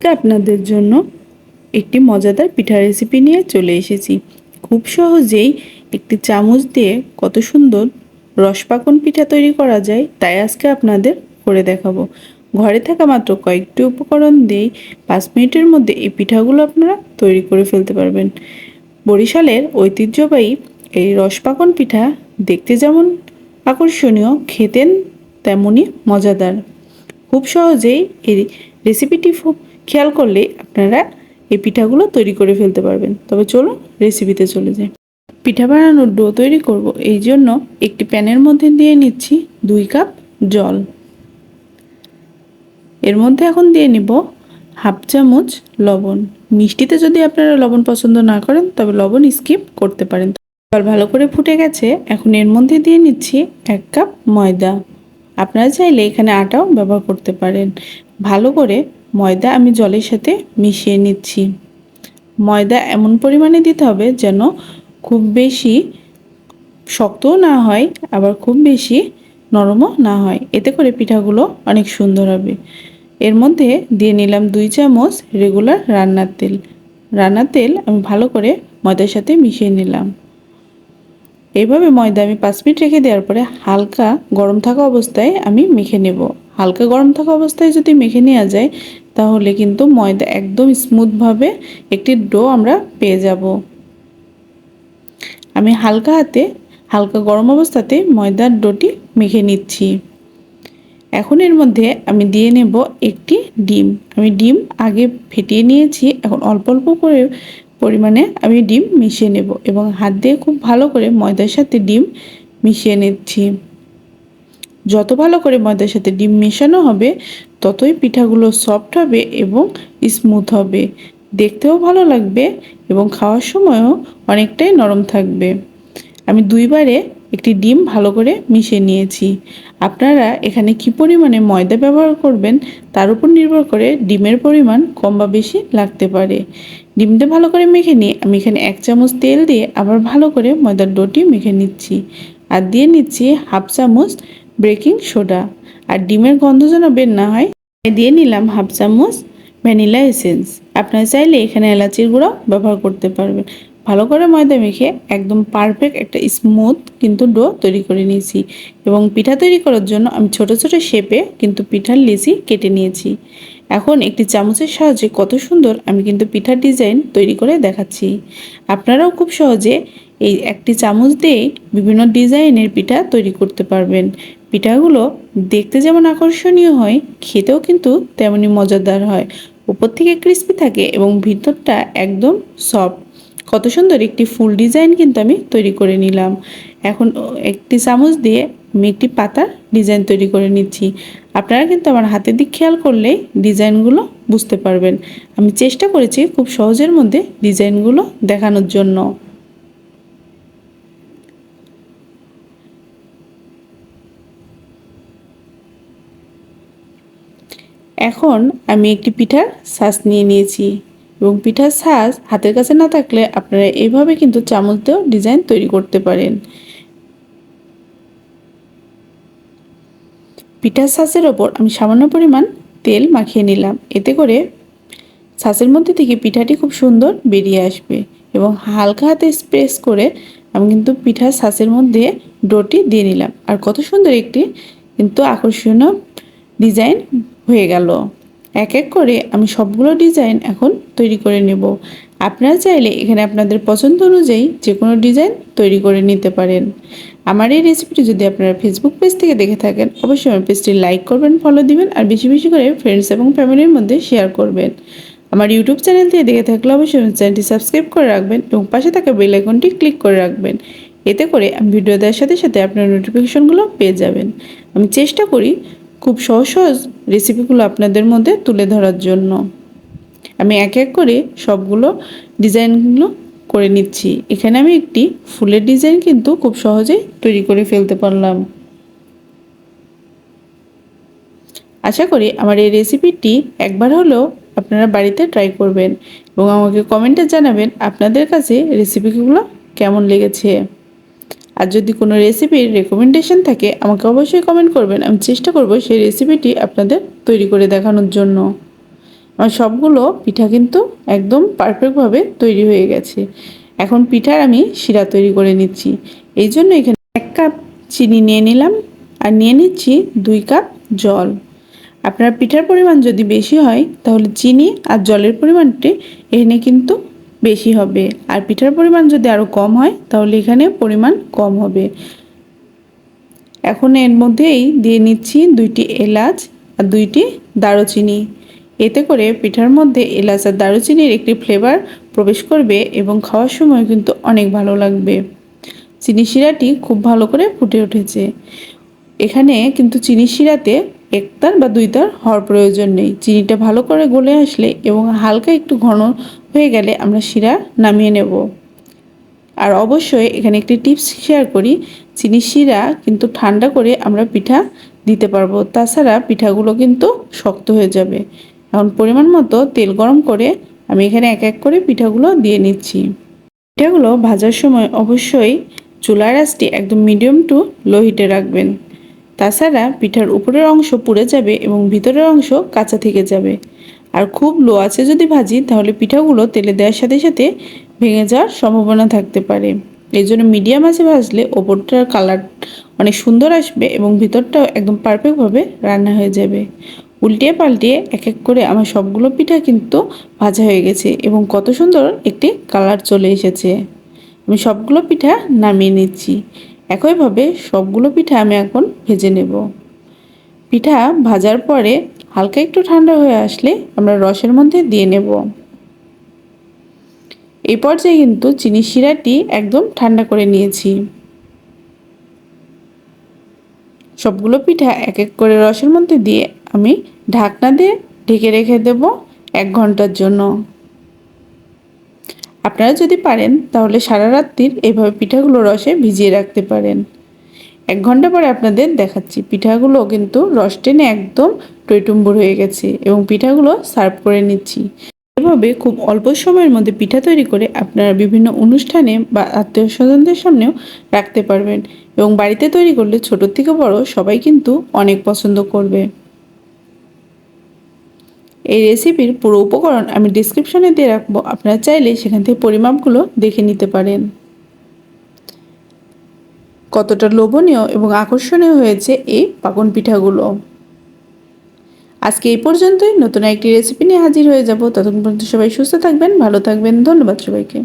আপনাদের জন্য একটি মজাদার পিঠা রেসিপি নিয়ে চলে এসেছি। খুব সহজেই একটি চামচ দিয়ে কত সুন্দর রসপাকন পিঠা তৈরি করা যায় তাই আজকে আপনাদের করে দেখাবো। ঘরে থাকা মাত্র কয়েকটি উপকরণ দিয়েই পাঁচ মিনিটের মধ্যে এই পিঠাগুলো আপনারা তৈরি করে ফেলতে পারবেন। বরিশালের ঐতিহ্যবাহী এই রসপাকন পিঠা দেখতে যেমন আকর্ষণীয়, খেতেন তেমনই মজাদার। খুব সহজেই এই রেসিপিটি খেয়াল করলে আপনারা এই পিঠাগুলো তৈরি করে ফেলতে পারবেন। তবে চলুন রেসিপিতে চলে যাই। পিঠা বানানোর ডো তৈরি করব। এই জন্য একটি প্যানের মধ্যে দিয়ে নিচ্ছি দুই কাপ জল। এর মধ্যে এখন দিয়ে নিব হাফ চামচ লবণ। মিষ্টিতে যদি আপনারা লবণ পছন্দ না করেন, তবে লবণ স্কিপ করতে পারেন। জল ভালো করে ফুটে গেছে, এখন এর মধ্যে দিয়ে নিচ্ছি এক কাপ ময়দা। আপনারা চাইলে এখানে আটাও ব্যবহার করতে পারেন। ভালো করে ময়দা আমি জলের সাথে মিশিয়ে নিচ্ছি। ময়দা এমন পরিমাণে দিতে হবে যেন খুব বেশি শক্তও না হয়, আবার খুব বেশি নরমও না হয়। এতে করে পিঠাগুলো অনেক সুন্দর হবে। এর মধ্যে দিয়ে নিলাম দুই চামচ রেগুলার রান্নার তেল। রান্নার তেল আমি ভালো করে ময়দার সাথে মিশিয়ে নিলাম। এইভাবে ময়দা আমি পাঁচ মিনিট রেখে দেওয়ার পরে হালকা গরম থাকা অবস্থায় আমি মেখে নেব। হালকা গরম থাকা অবস্থায় যদি মেখে নেওয়া যায়, তাহলে কিন্তু ময়দা একদম স্মুথভাবে একটি ডো আমরা পেয়ে যাব। আমি হালকা হাতে, হালকা গরম অবস্থাতে ময়দার ডোটি মেখে নিচ্ছি। এখন এর মধ্যে আমি দিয়ে নেব একটি ডিম। আমি ডিম আগে ফেটিয়ে নিয়েছি, এখন অল্প অল্প করে পরিমাণে আমি ডিম মিশিয়ে নেব এবং হাত দিয়ে খুব ভালো করে ময়দার সাথে ডিম মিশিয়ে নিচ্ছি। যত ভালো করে ময়দার সাথে ডিম মেশানো হবে, ততই পিঠাগুলো সফট হবে এবং স্মুথ হবে। দেখতেও ভালো লাগবে এবং খাওয়ার সময়ও অনেকটাই নরম থাকবে। আমি দুইবারে একটি ডিম ভালো করে মিশিয়ে নিয়েছি। আপনারা এখানে কি পরিমাণে ময়দা ব্যবহার করবেন, তার উপর নির্ভর করে ডিমের পরিমাণ কম বা বেশি লাগতে পারে। ডিমটা ভালো করে মেখে নিয়ে আমি এখানে এক চামচ তেল দিয়ে আবার ভালো করে ময়দার ডোটি মেখে নিচ্ছি। আর দিয়ে নিচ্ছি হাফ চামচ বেকিং সোডা আর ডিমের গন্ধ যেন বের না হয় দিয়ে নিলাম হাফ চামচ ভ্যানিলা এসেন্স। আপনারা চাইলে এখানে এলাচির গুঁড়ো ব্যবহার করতে পারবেন। ভালো করে ময়দা মেখে একদম পারফেক্ট একটা স্মুথ কিন্তু ডো তৈরি করে নিয়েছি এবং পিঠা তৈরি করার জন্য আমি ছোট ছোট শেপে কিন্তু পিঠার লিচি কেটে নিয়েছি। এখন একটি চামচের সাহায্যে কত সুন্দর আমি কিন্তু পিঠার ডিজাইন তৈরি করে দেখাচ্ছি। আপনারাও খুব সহজে এই একটি চামচ দিয়ে বিভিন্ন ডিজাইনের পিঠা তৈরি করতে পারবেন। পিঠাগুলো দেখতে যেমন আকর্ষণীয় হয়, খেতেও কিন্তু তেমনই মজাদার হয়। উপর থেকে ক্রিস্পি থাকে এবং ভিতরটা একদম সফট কত সুন্দর একটি ফুল ডিজাইন কিন্তু আমি তৈরি করে নিলাম। এখন একটি চামচ দিয়ে আমি একটি পাতার ডিজাইন তৈরি করে নিচ্ছি। আপনারা কিন্তু আমার হাতের দিক খেয়াল করলেই ডিজাইনগুলো বুঝতে পারবেন। আমি চেষ্টা করেছি খুব সহজের মধ্যে ডিজাইনগুলো দেখানোর জন্য। এখন আমি একটি পিঠার শ্বাস নিয়ে নিয়েছি এবং পিঠার শ্বাস হাতের কাছে না থাকলে আপনারা এইভাবে কিন্তু চামচ দিয়েও ডিজাইন তৈরি করতে পারেন। পিঠার শ্বাসের ওপর আমি সামান্য পরিমাণ তেল মাখিয়ে নিলাম। এতে করে শ্বাসের মধ্যে থেকে পিঠাটি খুব সুন্দর বেরিয়ে আসবে এবং হালকা হাতে স্প্রেস করে আমি কিন্তু পিঠার শ্বাসের মধ্যে ডোটি দিয়ে নিলাম। আর কত সুন্দর একটি কিন্তু আকর্ষণীয় ডিজাইন হয়ে গেল। এক এক করে আমি সবগুলো ডিজাইন এখন তৈরি করে নেব। আপনারা চাইলে এখানে আপনাদের পছন্দ অনুযায়ী যে কোনো ডিজাইন তৈরি করে নিতে পারেন। আমার এই রেসিপিটি যদি আপনারা ফেসবুক পেজ থেকে দেখে থাকেন, অবশ্যই আমার পেজটি লাইক করবেন ফলো দিবেন, আর বেশি বেশি করে ফ্রেন্ডস এবং ফ্যামিলির মধ্যে শেয়ার করবেন। আমার ইউটিউব চ্যানেল থেকে দেখে থাকলে অবশ্যই আমার চ্যানেলটি সাবস্ক্রাইব করে রাখবেন এবং পাশে থাকা বেল আইকনটি ক্লিক করে রাখবেন। এতে করে আমি ভিডিও দেওয়ার সাথে সাথে আপনার নোটিফিকেশনগুলো পেয়ে যাবেন। আমি চেষ্টা করি খুব সহজ সহজ রেসিপিগুলো আপনাদের মধ্যে তুলে ধরার জন্য। আমি এক এক করে সবগুলো ডিজাইনগুলো করে নিচ্ছি। এখানে আমি একটি ফুলের ডিজাইন কিন্তু খুব সহজেই তৈরি করে ফেলতে পারলাম। আশা করি আমার এই রেসিপিটি একবার হলেও আপনারা বাড়িতে ট্রাই করবেন এবং আমাকে কমেন্টে জানাবেন আপনাদের কাছে রেসিপিগুলো কেমন লেগেছে। আর যদি কোনো রেসিপির রেকমেন্ডেশন থাকে, আমাকে অবশ্যই কমেন্ট করবেন। আমি চেষ্টা করব সেই রেসিপিটি আপনাদের তৈরি করে দেখানোর জন্য। আমার সবগুলো পিঠা কিন্তু একদম পারফেক্টভাবে তৈরি হয়ে গেছে। এখন পিঠার আমি শিরা তৈরি করে নিচ্ছি। এই জন্য এখানে এক কাপ চিনি নিয়ে নিলাম আর নিয়ে নিচ্ছি দুই কাপ জল। আপনার পিঠার পরিমাণ যদি বেশি হয়, তাহলে চিনি আর জলের পরিমাণটি এখানে কিন্তু বেশি হবে। আর পিঠার পরিমাণ যদি আরও কম হয়, তাহলে এখানে পরিমাণ কম হবে। এখন এর মধ্যেই দিয়ে নিচ্ছি দুইটি এলাচ আর দুইটি দারুচিনি। এতে করে পিঠার মধ্যে এলাচ আর দারুচিনির একটি ফ্লেভার প্রবেশ করবে এবং খাওয়ার সময় কিন্তু অনেক ভালো লাগবে। চিনি শিরাটি খুব ভালো করে ফুটে উঠেছে। এখানে কিন্তু চিনি শিরাতে একতার বা দুইতার হওয়ার প্রয়োজন নেই। চিনিটা ভালো করে গলে আসলে এবং হালকা একটু ঘন হয়ে গেলে আমরা শিরা নামিয়ে নেব। আর অবশ্যই এখানে একটি টিপস শেয়ার করি, চিনি শিরা কিন্তু ঠান্ডা করে আমরা পিঠা দিতে পারব। তাছাড়া পিঠাগুলো কিন্তু শক্ত হয়ে যাবে। এখন পরিমাণ মতো তেল গরম করে আমি এখানে এক এক করে পিঠাগুলো দিয়ে নিচ্ছি। পিঠাগুলো ভাজার সময় অবশ্যই চুলার আঁচটি একদম মিডিয়াম টু লো হিটে রাখবেন। তাছাড়া পিঠার উপরের অংশ পুড়ে যাবে এবং ভিতরের অংশ কাঁচা থেকে যাবে। আর খুব লো আছে যদি ভাজি, তাহলে পিঠাগুলো তেলে দেওয়ার সাথে সাথে ভেঙে যাওয়ার সম্ভাবনা থাকতে পারে। এই জন্য মিডিয়াম আছে ভাজলে ওপরটার কালার অনেক সুন্দর আসবে এবং ভিতরটাও একদম পারফেক্টভাবে রান্না হয়ে যাবে। উল্টিয়ে পাল্টিয়ে এক এক করে আমার সবগুলো পিঠা কিন্তু ভাজা হয়ে গেছে এবং কত সুন্দর একটি কালার চলে এসেছে। আমি সবগুলো পিঠা নামিয়ে নিচ্ছি। একইভাবে সবগুলো পিঠা আমি এখন ভেজে নেব। পিঠা ভাজার পরে হালকা একটু ঠান্ডা হয়ে আসলে আমরা রসের মধ্যে দিয়ে নেব। এই পর্যায়ে কিন্তু চিনি শিরাটি একদম ঠান্ডা করে নিয়েছি। সবগুলো পিঠা এক এক করে রসের মধ্যে দিয়ে আমি ঢাকনা দিয়ে ঢেকে রেখে দেব এক ঘণ্টার জন্য। আপনারা যদি পারেন তাহলে সারা রাত্রির এইভাবে পিঠাগুলো রসে ভিজিয়ে রাখতে পারেন। এক ঘণ্টা পরে আপনাদের দেখাচ্ছি। পিঠাগুলো কিন্তু রস টেনে একদম টইটুম্বুর হয়ে গেছে এবং পিঠাগুলো সার্ভ করে নিচ্ছি। এভাবে খুব অল্প সময়ের মধ্যে পিঠা তৈরি করে আপনারা বিভিন্ন অনুষ্ঠানে বা আত্মীয় স্বজনদের সামনেও রাখতে পারবেন এবং বাড়িতে তৈরি করলে ছোট থেকে বড় সবাই কিন্তু অনেক পছন্দ করবে। এই রেসিপির পুরো উপকরণ আমি ডিসক্রিপশনে দিয়ে রাখব। আপনারা চাইলে সেখান থেকে পরিমাপগুলো দেখে নিতে পারেন। কতটা লোভনীয় এবং আকর্ষণীয় হয়েছে এই পাকন পিঠাগুলো। আজকে এই পর্যন্তই। নতুন একটি রেসিপি নিয়ে হাজির হয়ে যাব। ততক্ষণ পর্যন্ত সবাই সুস্থ থাকবেন, ভালো থাকবেন। ধন্যবাদ সবাইকে।